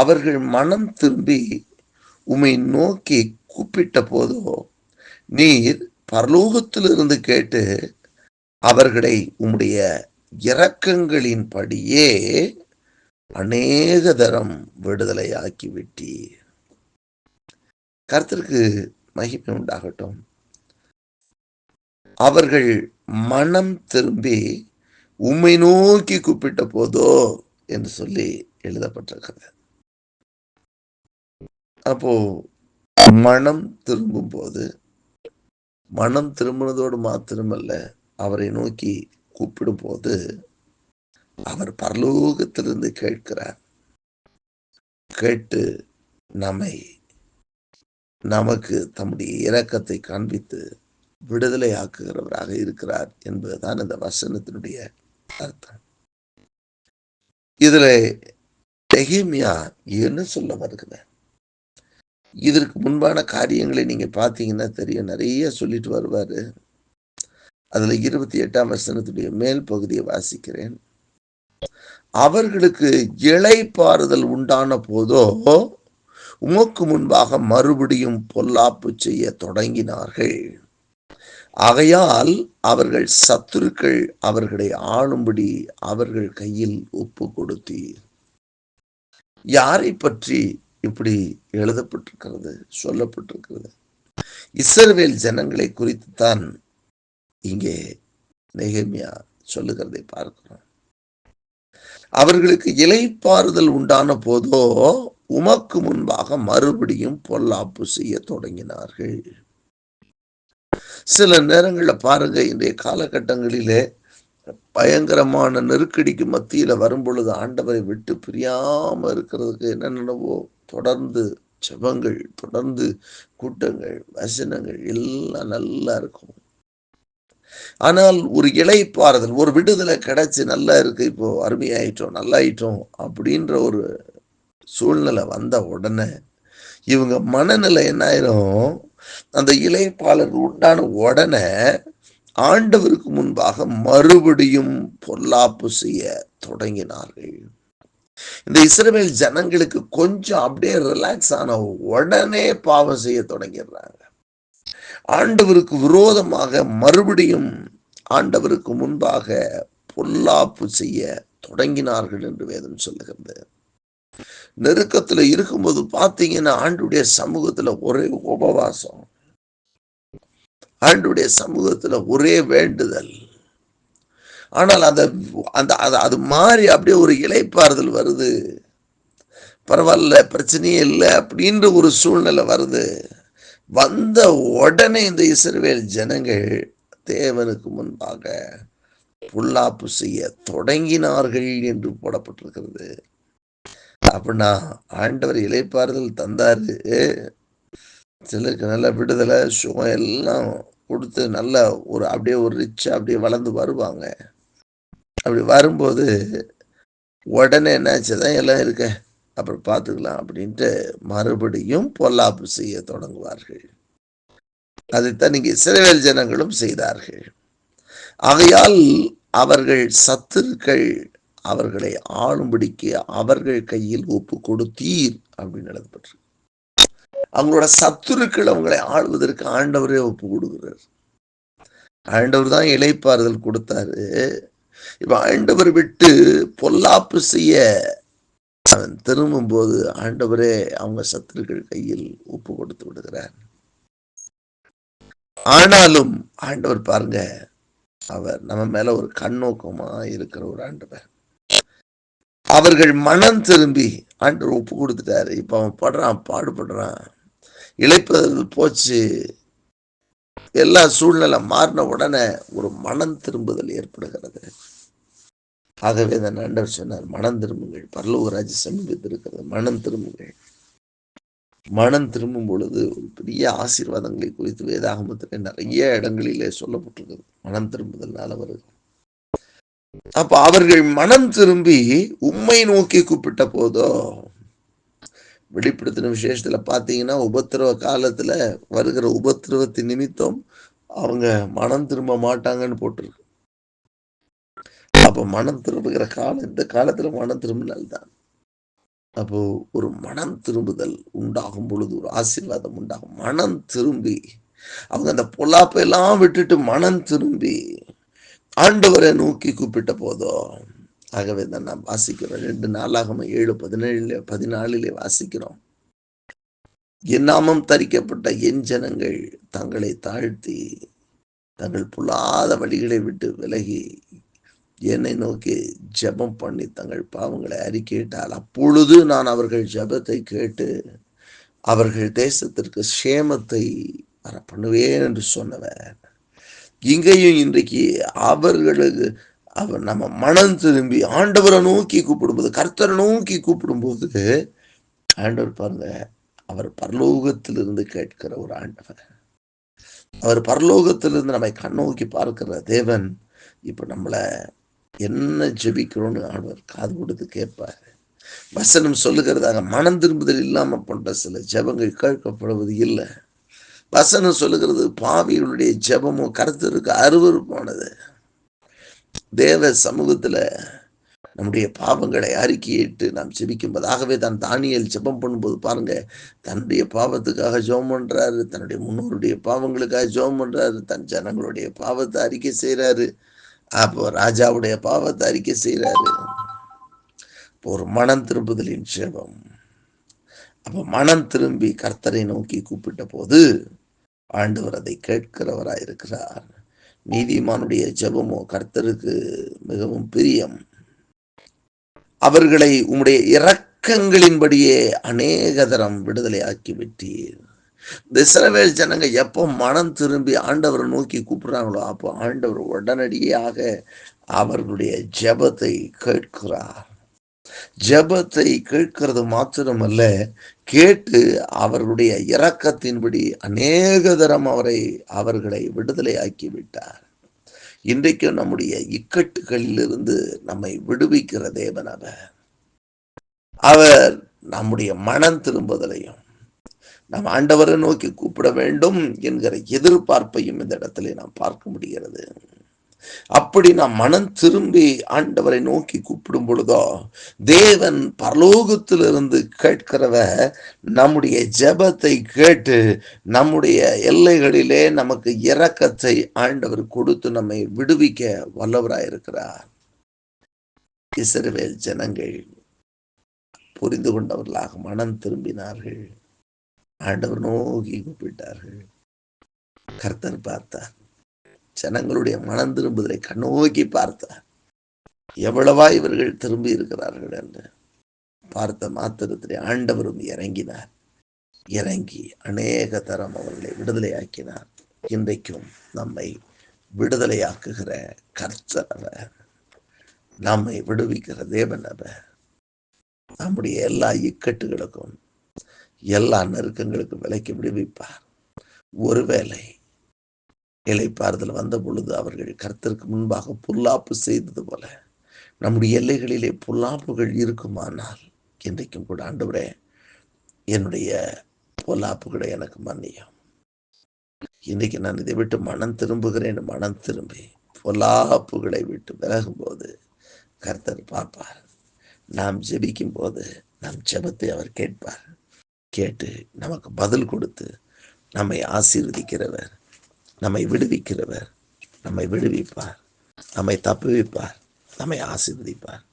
அவர்கள் மனம் திரும்பி உம்மை நோக்கி கூப்பிட்ட போதோ நீர் பரலோகத்திலிருந்து கேட்டு அவர்களை உம்முடைய இரக்கங்களின்படியே அநேக தரம் விடுதலை விட்டீர். கருத்திற்கு மகிமை உண்டாகட்டும். அவர்கள் மனம் திரும்பி உம்மை நோக்கி கூப்பிட்ட போதோ என்று சொல்லி எழுதப்பட்டிருக்கிறது. அப்போ மனம் திரும்பும் போது மனம் திரும்பினதோடு மாத்திரமல்ல அவரை நோக்கி கூப்பிடும் போது அவர் பரலோகத்திலிருந்து கேட்கிறார். கேட்டு நம்மை நமக்கு தம்முடைய இரக்கத்தை காண்பித்து விடுதலை ஆக்குகிறவராக இருக்கிறார் என்பதுதான் இந்த வசனத்தினுடைய அர்த்தம். இதுல எகிமியா என்ன சொல்ல வருகிறேன் இதற்கு முன்பான காரியங்களை நீங்க பார்த்தீங்கன்னா தெரியும் நிறைய சொல்லிட்டு வருவாரு. அதுல இருபத்தி எட்டாம் வசனத்துடைய மேல் பகுதியை வாசிக்கிறேன். அவர்களுக்கு இளைப்பாறுதல் உண்டான போதோ உமக்கு முன்பாக மறுபடியும் பொல்லாப்பு செய்ய தொடங்கினார்கள். ஆகையால் அவர்கள் சத்துருக்கள் அவர்களை ஆளும்படி அவர்கள் கையில் ஒப்பு கொடுத்தீர். யாரை பற்றி இப்படி எழுதப்பட்டிருக்கிறது சொல்லப்பட்டிருக்கிறது. இஸ்ரவேல் ஜனங்களை குறித்து தான் இங்கே நெகமியா சொல்லுகிறதை பார்க்கிறோம். அவர்களுக்கு இலைப்பாறுதல் உண்டான போதோ உமக்கு முன்பாக மறுபடியும் பொல்லாப்பு செய்ய தொடங்கினார்கள். சில நேரங்களில் பாருங்க இன்றைய காலகட்டங்களிலே பயங்கரமான நெருக்கடிக்கு மத்தியில வரும் பொழுது ஆண்டவரை விட்டு பிரியாமல் இருக்கிறதுக்கு என்னென்னவோ தொடர்ந்து ஜபங்கள் தொடர்ந்து கூட்டங்கள் வசனங்கள் எல்லாம் நல்லா இருக்கும். ஆனால் ஒரு இழைப்பாறுதல் ஒரு விடுதலை கிடைச்சி நல்லா இருக்கு இப்போ அருமையாயிட்டோம் நல்லாயிட்டோம் அப்படின்ற ஒரு சூழ்நிலை வந்த உடனே இவங்க மனநிலை என்ன ஆயிரும் அந்த இலைப்பாளர் உண்டான உடனே ஆண்டவருக்கு முன்பாக மறுபடியும் பொல்லாப்பு செய்ய தொடங்கினார்கள். இந்த இஸ்ரேல் ஜனங்களுக்கு கொஞ்சம் அப்படியே ரிலாக்ஸ் ஆன உடனே பாவம் செய்ய தொடங்கிடுறாங்க. ஆண்டவருக்கு விரோதமாக மறுபடியும் ஆண்டவருக்கு முன்பாக பொல்லாப்பு செய்ய தொடங்கினார்கள் என்று வேதம் சொல்லுகிறது. நெருக்கத்துல இருக்கும்போது பாத்தீங்கன்னா ஆண்டுடைய சமூகத்துல ஒரே உபவாசம். ஆண்டுடைய சமூகத்துல ஒரே வேண்டுதல். ஆனால் அந்த அந்த அது அது மாறி அப்படியே ஒரு இலைப்பாறுதல் வருது. பரவாயில்ல பிரச்சனையே இல்லை அப்படின்ற ஒரு சூழ்நிலை வருது. வந்த உடனே இந்த இஸ்ரவேல் ஜனங்கள் தேவனுக்கு முன்பாக புல்லாப்பு செய்ய தொடங்கினார்கள் என்று போடப்பட்டிருக்கிறது. அப்படின்னா ஆண்டவர் இலைப்பாறுதல் தந்தாரு. சிலருக்கு நல்ல விடுதலை சுகம் எல்லாம் கொடுத்து நல்ல ஒரு அப்படியே ஒரு ரிச்சா அப்படியே வளர்ந்து வருவாங்க. அப்படி வரும்போது உடனே என்னாச்சுதான் எல்லாம் இருக்க அப்புறம் பார்த்துக்கலாம் அப்படின்ட்டு மறுபடியும் பொல்லாப்பு செய்ய தொடங்குவார்கள். அதைத்தான் இங்கே இஸ்ரவேல் ஜனங்களும் செய்தார்கள். ஆகையால் அவர்கள் சத்துருக்கள் அவர்களை ஆளும்படிக்கு அவர்கள் கையில் ஒப்பு கொடுத்தீர் அப்படின்னு எழுதப்பட்டு அவங்களோட சத்துருக்கள் அவங்களை ஆளுவதற்கு ஆண்டவரே ஒப்பு கொடுக்கிறார். ஆண்டவர் தான் இலைப்பாறுதல் கொடுத்தாரு. இப்போ ஆண்டவர் விட்டு பொல்லாப்பு செய்ய அவன் திரும்பும் போது ஆண்டவரே அவங்க சத்துருக்கள் கையில் உப்பு கொடுத்து விடுகிறார். ஆனாலும் ஆண்டவர் பாருங்க அவர் நம்ம மேல ஒரு கண்ணோக்கமா இருக்கிற ஒரு ஆண்டவர். அவர்கள் மனம் திரும்பி ஆண்டவர் ஒப்பு கொடுத்துட்டாரு. இப்ப அவன் படுறான் பாடுபடுறான். இழைப்பது போச்சு. எல்லா சூழ்நிலை மாறின உடனே ஒரு மனம் திரும்புதல் ஏற்படுகிறது. ஆகவே அந்த ஆண்டவர் சொன்னார் மனம் திரும்புங்கள். பரலோகராஜ் சமீபத்திருக்கிறது மனம் திரும்புங்கள். மனம் திரும்பும் பொழுது ஒரு பெரிய ஆசீர்வாதங்களை குறித்து வேதாகமத்தில் நிறைய இடங்களிலே சொல்லப்பட்டிருக்கிறது. மனம் திரும்புதல்னால வருது அப்ப அவர்கள் மனம் திரும்பி உம்மை நோக்கி கூப்பிட்ட போதோ வெளிப்படுத்தின விசேஷத்துல பார்த்தீங்கன்னா உபத்திரவ காலத்துல வருகிற உபத்திரவத்தின் நிமித்தம் அவங்க மனம் திரும்ப மாட்டாங்கன்னு போட்டிருக்கு. அப்போ மனம் திரும்புகிற காலம் இந்த காலத்துல மனம் திரும்பினால்தான் அப்போ ஒரு மனம் திரும்புதல் உண்டாகும் பொழுது ஒரு ஆசீர்வாதம் உண்டாகும். மனம் திரும்பி அவங்க அந்த பொல்லாப்பை எல்லாம் விட்டுட்டு மனம் திரும்பி ஆண்டவரை நோக்கி கூப்பிட்ட போதும். ஆகவே தான் நாம் வாசிக்கிறோம். ரெண்டு நாளாகம ஏழு பதினேழுல பதினாலிலே வாசிக்கிறோம். என் நாமம் தரிக்கப்பட்ட என் ஜனங்கள் தங்களை தாழ்த்தி தங்கள் புல்லாத வழிகளை விட்டு விலகி என்னை நோக்கி ஜெபம் பண்ணி தங்கள் பாவங்களை அறிக்கையிட்டால் அப்பொழுது நான் அவர்கள் ஜெபத்தை கேட்டு அவர்கள் தேசத்திற்கு சேமத்தை வர பண்ணுவேன் என்று சொன்னவர். இங்கேயும் இன்றைக்கு அவர்களுக்கு அவர் நம்ம மனம் திரும்பி ஆண்டவரை நோக்கி கூப்பிடும்போது கர்த்தரை நோக்கி கூப்பிடும்போது ஆண்டவர் பாருங்க அவர் பரலோகத்திலிருந்து கேட்கிற ஒரு ஆண்டவர். அவர் பரலோகத்திலிருந்து நம்மை கண்ணோக்கி பார்க்கிற தேவன் இப்போ நம்மளை என்ன ஜெபிக்கிறோன்னு ஆண்டவர் காது கொடுத்து கேட்பார். வசனம் சொல்லுகிறதாக மனம் திரும்புதல் இல்லாம பண்ற சில ஜெபங்கள் கேட்கப்படுவது இல்லை. வசனம் சொல்லுகிறது பாவிகளுடைய ஜெபமும் கருத்திற்கு அருவருப்பானது. தேவ சமூகத்தில் நம்முடைய பாவங்களை அறிக்கையிட்டு நாம் ஜெபிக்கும்போதாகவே தான் தானியல் ஜெபம் பண்ணும்போது பாருங்க தன்னுடைய பாவத்துக்காக ஜெபம் பண்ணுறாரு தன்னுடைய முன்னோருடைய பாவங்களுக்காக ஜெபம் பண்ணுறாரு தன் ஜனங்களுடைய பாவத்தை அறிக்கை செய்கிறாரு அப்போ ராஜாவுடைய பாவத்தை அறிக்கை செய்கிறாரு ஒரு மனம் திரும்புதலின் ஜெபம் அப்போ மனம் திரும்பி கர்த்தரை நோக்கி கூப்பிட்ட போது ஆண்டவர் அதை கேட்கிறவராயிருக்கிறார். நீதிமானுடைய ஜெபமோ கர்த்தருக்கு மிகவும் பிரியம். அவர்களை உம்முடைய இரக்கங்களின்படியே அநேக தரம் விடுதலை ஆக்கி விட்டீர். இந்த இஸ்ரவேல் ஜனங்க எப்போ மனம் திரும்பி ஆண்டவரை நோக்கி கூப்பிடுறாங்களோ அப்போ ஆண்டவர் உடனடியாக அவர்களுடைய ஜெபத்தை கேட்கிறார். ஜெபத்தை கேட்கிறது மாத்திரமல்ல கேட்டு அவர்களுடைய இரக்கத்தின்படி அநேக தரம் அவரை அவர்களை விடுதலை ஆக்கி விட்டார் இன்றைக்கும் நம்முடைய இக்கட்டுகளிலிருந்து நம்மை விடுவிக்கிற தேவன் அவர். அவர் நம்முடைய மனம் திரும்புதலையும் நாம் ஆண்டவரை நோக்கி கூப்பிட வேண்டும் என்கிற எதிர்பார்ப்பையும் இந்த இடத்துல நாம் பார்க்க முடிகிறது. அப்படி நாம் மனம் திரும்பி ஆண்டவரை நோக்கி கூப்பிடும் பொழுதோ தேவன் பரலோகத்திலிருந்து கேட்கிறவ நம்முடைய ஜெபத்தை கேட்டு நம்முடைய எல்லைகளிலே நமக்கு இரக்கத்தை ஆண்டவர் கொடுத்து நம்மை விடுவிக்க வல்லவராயிருக்கிறார் இஸ்ரவேல் ஜனங்கள் புரிந்து கொண்டவர்களாக மனம் திரும்பினார்கள். ஆண்டவர் நோக்கி கூப்பிட்டார்கள். கர்த்தர் பார்த்தார். ஜனங்களுடைய மனம் திரும்புதலை கண்ணோக்கி பார்த்தார். எவ்வளவா இவர்கள் திரும்பி இருக்கிறார்கள் என்று. பார்த்த மாத்திரத்திலே ஆண்டவரும் இறங்கினார். இறங்கி அநேக தரம் அவர்களை விடுதலையாக்கினார். இன்றைக்கும் நம்மை விடுதலையாக்குகிற கர்த்தர் அவர். நம்மை விடுவிக்கிற தேவன் அவர். நம்முடைய எல்லா இக்கட்டுகளுக்கும் எல்லா நெருக்கங்களுக்கும் விலைக்கு விடுவிப்பார். ஒருவேளை இலைப்பாறுதல் வந்த பொழுது அவர்கள் கர்த்தருக்கு முன்பாக புல்லாப்பு செய்தது போல நம்முடைய எல்லைகளிலே புல்லாப்புகள் இருக்குமானால் இன்றைக்கும் கூட ஆண்டவரே என்னுடைய பொல்லாப்புகளை எனக்கு மன்னியும். இன்றைக்கு நான் இதை விட்டு மனம் திரும்புகிறேன் மனம் திரும்பி பொல்லாப்புகளை விட்டு விலகும் போது கர்த்தர் பார்ப்பார். நாம் ஜெபிக்கும் போது நம் ஜெபத்தை அவர் கேட்பார். கேட்டு நமக்கு பதில் கொடுத்து நம்மை ஆசீர்வதிக்கிறவர். நம்மை விடுவிக்கிறவர். நம்மை விடுவிப்பார். நம்மை தப்புவிப்பார். நம்மை ஆசீர்வதிப்பார்.